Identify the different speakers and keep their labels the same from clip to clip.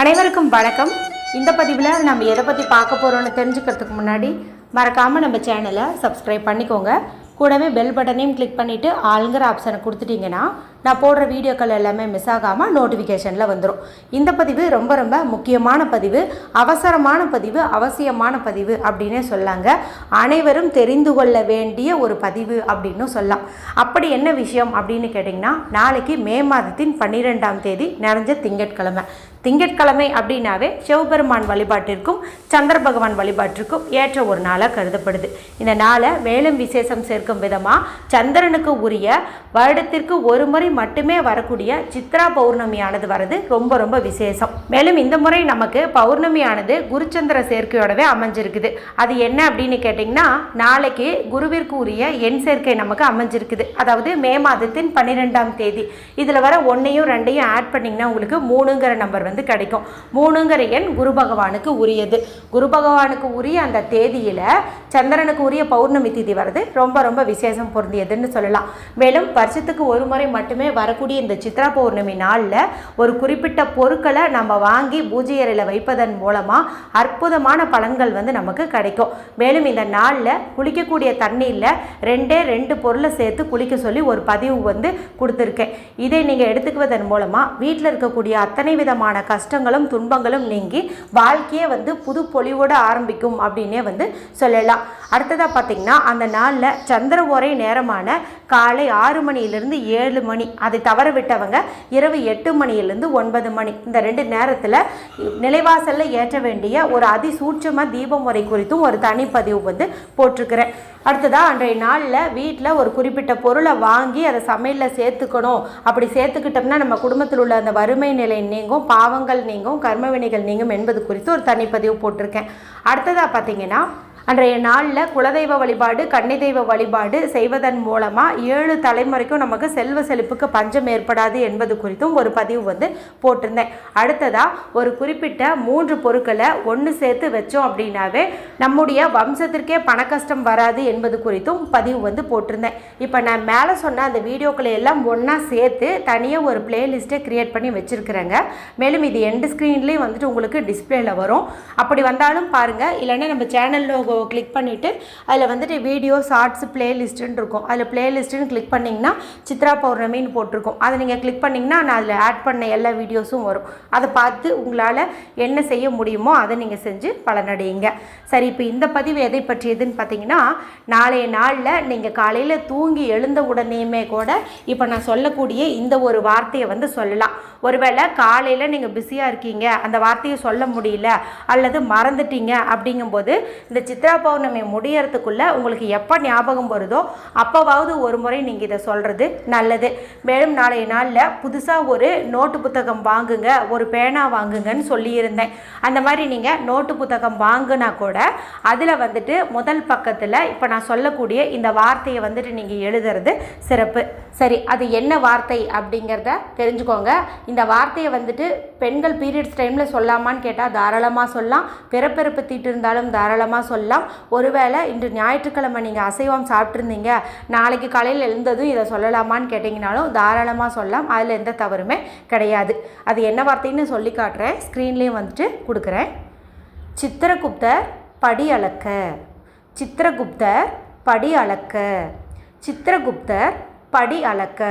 Speaker 1: அனைவருக்கும் வணக்கம். இந்த பதிவில் நம்ம எதை பற்றி பார்க்க போகிறோம்னு தெரிஞ்சுக்கிறதுக்கு முன்னாடி மறக்காமல் நம்ம சேனலை சப்ஸ்கிரைப் பண்ணிக்கோங்க. கூடவே பெல் பட்டனையும் கிளிக் பண்ணிவிட்டு ஆளுங்கிற ஆப்ஷனை கொடுத்துட்டிங்கன்னா நான் போடுற வீடியோக்கள் எல்லாமே மிஸ் ஆகாமல் நோட்டிஃபிகேஷனில் வந்துடும் இந்த பதிவு ரொம்ப ரொம்ப முக்கியமான பதிவு அவசரமான பதிவு அவசியமான பதிவு அப்படின்னே சொல்லாங்க. அனைவரும் தெரிந்து கொள்ள வேண்டிய ஒரு பதிவு அப்படின்னு சொல்லலாம். அப்படி என்ன விஷயம் அப்படின்னு கேட்டிங்கன்னா நாளைக்கு மே மாதத்தின் பன்னிரெண்டாம் தேதி நிறைஞ்ச திங்கட்கிழமை. திங்கட்கிழமை அப்படின்னாவே சிவபெருமான் வழிபாட்டிற்கும் சந்திர பகவான் வழிபாட்டிற்கும் ஏற்ற ஒரு நாளாக கருதப்படுது. இந்த நாளை மேலும் விசேஷம் சேர்க்கும் விதமாக சந்திரனுக்கு உரிய வருடத்திற்கு ஒரு முறை மட்டுமே வரக்கூடிய சித்ரா பௌர்ணமியானது வரது ரொம்ப ரொம்ப விசேஷம். மேலும் இந்த முறை நமக்கு பௌர்ணமியானது குருச்சந்திர சேர்க்கையோடவே அமைஞ்சிருக்குது. அது என்ன அப்படின்னு கேட்டிங்கன்னா நாளைக்கு குருவிற்கு உரிய எண் சேர்க்கை நமக்கு அமைஞ்சிருக்குது. அதாவது மே மாதத்தின் பன்னிரெண்டாம் தேதி. இதில் வர ஒன்றையும் ரெண்டையும் ஆட் பண்ணிங்கன்னா உங்களுக்கு மூணுங்கிற நம்பர் வந்து கிடைக்கும். மூணுங்கிற எண் குரு பகவானுக்கு உரியது. குரு பகவானுக்கு உரிய அந்த தேதியில் சந்திரனுக்கு உரிய பௌர்ணமி திதி வருது. ரொம்ப ரொம்ப விசேஷம் பொருந்தியதுன்னு சொல்லலாம். மேலும் வருஷத்துக்கு ஒரு முறை மட்டுமே வரக்கூடிய இந்த சித்ரா பௌர்ணமி நாளில் ஒரு குறிப்பிட்ட பொருட்களை நம்ம வாங்கி பூஜை அறையில் வைப்பதன் மூலமாக அற்புதமான பலன்கள் வந்து நமக்கு கிடைக்கும். மேலும் இந்த நாளில் குளிக்கக்கூடிய தண்ணியில் ரெண்டே ரெண்டு பொருளை சேர்த்து குளிக்க சொல்லி ஒரு பதிவு வந்து கொடுத்துருக்கேன். இதை நீங்கள் எடுத்துக்குவதன் மூலமாக வீட்டில் இருக்கக்கூடிய அத்தனை விதமான கஷ்டங்களும் துன்பங்களும் நீங்கி வாழ்க்கையே வந்து புது பொலிவோடு ஆரம்பிக்கும் அப்படின்னே வந்து சொல்லலாம். அடுத்ததாக பார்த்தீங்கன்னா அந்த நாளில் சந்திர ஒரே நேரமான காலை ஆறு மணியிலிருந்து ஏழு மணி அதை தவற விட்டவங்க இரவு எட்டு மணியிலிருந்து ஒன்பது மணி. இந்த ரெண்டு நேரத்தில் நிலைவாசலில் ஏற்ற வேண்டிய ஒரு அதிசூட்சம தீபம் முறை குறித்தும் ஒரு தனிப்பதிவு வந்து போட்டிருக்கிறேன். அடுத்ததாக அன்றைய நாளில் வீட்டில் ஒரு குறிப்பிட்ட பொருளை வாங்கி அதை சமையலில் சேர்த்துக்கணும். அப்படி சேர்த்துக்கிட்டோம்னா நம்ம குடும்பத்தில் உள்ள அந்த வறுமை நிலை நீங்கும் பாவங்கள் நீங்கும் கர்மவினைகள் நீங்கும் என்பது குறித்து ஒரு தனிப்பதிவு போட்டிருக்கேன். அடுத்ததாக பார்த்தீங்கன்னா அன்றைய நாளில் குலதெய்வ வழிபாடு கன்னி தெய்வ வழிபாடு செய்வதன் மூலமாக ஏழு தலைமுறைக்கும் நமக்கு செல்வ செழிப்புக்கு பஞ்சம் ஏற்படாது என்பது குறித்தும் ஒரு பதிவு வந்து போட்டிருந்தேன். அடுத்ததாக ஒரு குறிப்பிட்ட மூன்று பொருட்களை ஒன்று சேர்த்து வச்சோம் அப்படின்னாவே நம்முடைய வம்சத்திற்கே பண கஷ்டம் வராது என்பது குறித்தும் பதிவு வந்து போட்டிருந்தேன். இப்போ நான் மேலே சொன்ன அந்த வீடியோக்களை எல்லாம் ஒன்றா சேர்த்து தனியாக ஒரு பிளேலிஸ்ட்டை க்ரியேட் பண்ணி வச்சுருக்கிறேங்க. மேலும் இது எண்டு ஸ்க்ரீன்லேயும் வந்துட்டு உங்களுக்கு டிஸ்பிளேயில் வரும். அப்படி வந்தாலும் பாருங்கள் இல்லைன்னா நம்ம சேனல் லோகோ கிளிக் பண்ணிவிட்டு அதில் வந்துட்டு வீடியோ ஷார்ட்ஸ் பிளேலிஸ்ட்டுன்னு இருக்கும். அதில் பிளேலிஸ்ட்டுன்னு கிளிக் பண்ணிங்கன்னா சித்ரா பௌர்ணமின்னு போட்டிருக்கும். அதை நீங்கள் கிளிக் பண்ணிங்கன்னா நான் அதில் ஆட் பண்ண எல்லா வீடியோஸும் வரும். அதை பார்த்து உங்களால் என்ன செய்ய முடியுமோ அதை நீங்கள் செஞ்சு பலனடையுங்க. சரி இப்போ இந்த பதிவு எதை பற்றியதுன்னு பார்த்தீங்கன்னா நாளைய நாளில் நீங்கள் காலையில் தூங்கி எழுந்த உடனேயுமே கூட இப்போ நான் சொல்லக்கூடிய இந்த ஒரு வார்த்தையை வந்து சொல்லலாம். ஒருவேளை காலையில் நீங்கள் பிஸியாக இருக்கீங்க அந்த வார்த்தையை சொல்ல முடியல அல்லது மறந்துட்டீங்க அப்படிங்கும்போது இந்த சித்ரா பௌர்ணமி முடியறதுக்குள்ளே உங்களுக்கு எப்போ ஞாபகம் வருதோ அப்போவாவது ஒரு முறை நீங்கள் இதை சொல்கிறது நல்லது. மேலும் நாளைய நாளில் புதுசாக ஒரு நோட்டு புத்தகம் வாங்குங்க ஒரு பேனா வாங்குங்கன்னு சொல்லியிருந்தேன். அந்த மாதிரி நீங்கள் நோட்டு புத்தகம் வாங்குனா கூட அதில் வந்துட்டு முதல் பக்கத்தில் இப்போ நான் சொல்லக்கூடிய இந்த வார்த்தையை வந்துட்டு நீங்கள் எழுதுறது சிறப்பு. சரி அது என்ன வார்த்தை அப்படிங்கிறத தெரிஞ்சுக்கோங்க. இந்த வார்த்தையை வந்துட்டு பெண்கள் பீரியட்ஸ் டைமில் சொல்லாமான்னு கேட்டால் தாராளமாக சொல்லலாம். பிறப்பிறப்பு தீட்டு இருந்தாலும் தாராளமாக சொல்லலாம். ஒருவேளை இன்று ஞாயிற்றுக்கிழமை நீங்கள் அசைவம் சாப்பிட்ருந்தீங்க நாளைக்கு காலையில் எழுந்ததும் இதை சொல்லலாமான்னு கேட்டிங்கனாலும் தாராளமாக சொல்லலாம். அதில் எந்த தவறுமே கிடையாது. அது என்ன வார்த்தைன்னு சொல்லி காட்டுறேன். ஸ்க்ரீன்லேயும் வந்துட்டு கொடுக்குறேன். சித்திரகுப்தர் படி அளக்க. சித்திரகுப்தர் படி அளக்க. சித்திரகுப்தர் படி அளக்க.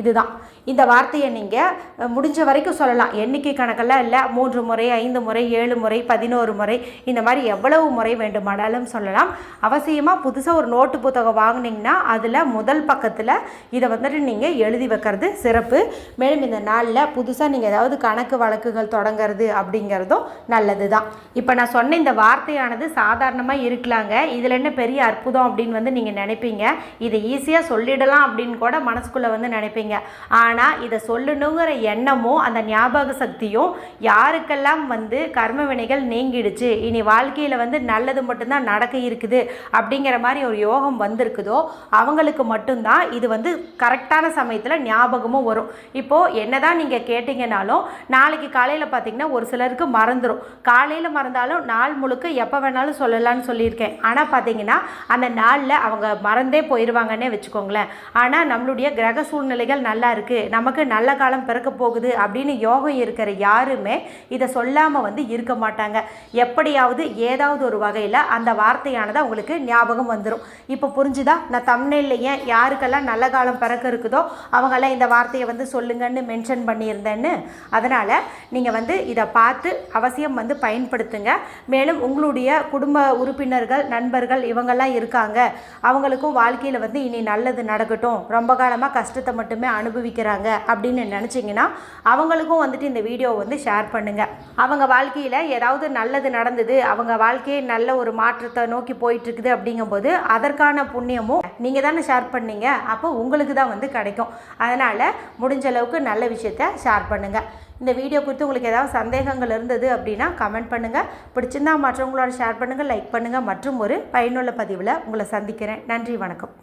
Speaker 1: இதுதான். இந்த வார்த்தையை நீங்கள் முடிஞ்ச வரைக்கும் சொல்லலாம். எண்ணிக்கை கணக்கெல்லாம் இல்லை. மூன்று முறை ஐந்து முறை ஏழு முறை பதினோரு முறை இந்த மாதிரி எவ்வளவு முறை வேண்டுமானாலும் சொல்லலாம். அவசியமாக புதுசாக ஒரு நோட்டு புத்தகம் வாங்கினீங்கன்னா அதில் முதல் பக்கத்தில் இதை வந்துட்டு நீங்கள் எழுதி வைக்கிறது சிறப்பு. மேலும் இந்த நாளில் புதுசாக நீங்கள் ஏதாவது கணக்கு வழக்குகள் தொடங்கிறது அப்படிங்கிறதும் நல்லது தான் இப்போ நான் சொன்ன இந்த வார்த்தையானது சாதாரணமாக இருக்கலாங்க. இதில் என்ன பெரிய அற்புதம் அப்படின்னு வந்து நீங்கள் நினைப்பீங்க? இதை ஈஸியாக சொல்லிடலாம் அப்படின்னு கூட மனசுக்குள்ளே வந்து நினைப்பீங்க. ஆனால் இதை சொல்லணுங்கிற எண்ணமும் அந்த ஞாபக சக்தியும் யாருக்கெல்லாம் வந்து கர்ம வினைகள் நீங்கிடுச்சு இனி வாழ்க்கையில் வந்து நல்லது மட்டும்தான் நடக்க இருக்குது அப்படிங்கிற மாதிரி ஒரு யோகம் வந்திருக்குதோ அவங்களுக்கு மட்டும்தான் இது வந்து கரெக்டான சமயத்தில் ஞாபகமும் வரும். இப்போது என்னதான் நீங்கள் கேட்டிங்கனாலும் நாளைக்கு காலையில் பார்த்தீங்கன்னா ஒரு சிலருக்கு மறந்துடும் காலையில் மறந்தாலும் நாள் முழுக்க எப்போ வேணாலும் சொல்லலாம்னு சொல்லியிருக்கேன். ஆனால் பார்த்தீங்கன்னா அந்த நாளில் அவங்க மறந்தே போயிடுவாங்கன்னே வச்சுக்கோங்களேன். ஆனால் நம்மளுடைய கிரக சூழ்நிலைகள் கிரகநிலைகள் நல்லா இருக்குது நமக்கு நல்ல காலம் பிறக்க போகுது அப்படின்னு யோகம் இருக்கிற யாருமே இதை சொல்லாமல் வந்து இருக்க மாட்டாங்க. எப்படியாவது ஏதாவது ஒரு வகையில் அந்த வார்த்தையானது அவங்களுக்கு ஞாபகம் வந்துடும் இப்போ புரிஞ்சுதா? நான் தமிழ்நிலையே யாருக்கெல்லாம் நல்ல காலம் பிறக்க இருக்குதோ அவங்கெல்லாம் இந்த வார்த்தையை வந்து சொல்லுங்கன்னு மென்ஷன் பண்ணியிருந்தேன்னு அதனால் நீங்கள் வந்து இதை பார்த்து அவசியம் வந்து பயன்படுத்துங்க. மேலும் உங்களுடைய குடும்ப உறுப்பினர்கள் நண்பர்கள் இவங்கெல்லாம் இருக்காங்க. அவங்களுக்கும் வாழ்க்கையில் வந்து இனி நல்லது நடக்கட்டும். ரொம்ப காலமாக கஷ்டத்தை மட்டுமே அனுபவிக்கிறாங்க அப்படின்னு நினச்சிங்கன்னா அவங்களுக்கும் வந்துட்டு இந்த வீடியோவை வந்து ஷேர் பண்ணுங்கள் அவங்க வாழ்க்கையில் ஏதாவது நல்லது நடந்தது அவங்க வாழ்க்கையை நல்ல ஒரு மாற்றத்தை நோக்கி போயிட்டுருக்குது அப்படிங்கும்போது அதற்கான புண்ணியமும் நீங்கள் தானே ஷேர் பண்ணீங்க. அப்போ உங்களுக்கு தான் வந்து கிடைக்கும். அதனால் முடிஞ்ச அளவுக்கு நல்ல விஷயத்த ஷேர் பண்ணுங்கள் இந்த வீடியோ குறித்து உங்களுக்கு ஏதாவது சந்தேகங்கள் இருந்தது அப்படின்னா கமெண்ட் பண்ணுங்கள் பிடிச்சிருந்தா மற்றவங்களோட ஷேர் பண்ணுங்கள் லைக் பண்ணுங்கள் மற்றும் ஒரு பயனுள்ள பதிவில் உங்களை சந்திக்கிறேன். நன்றி வணக்கம்.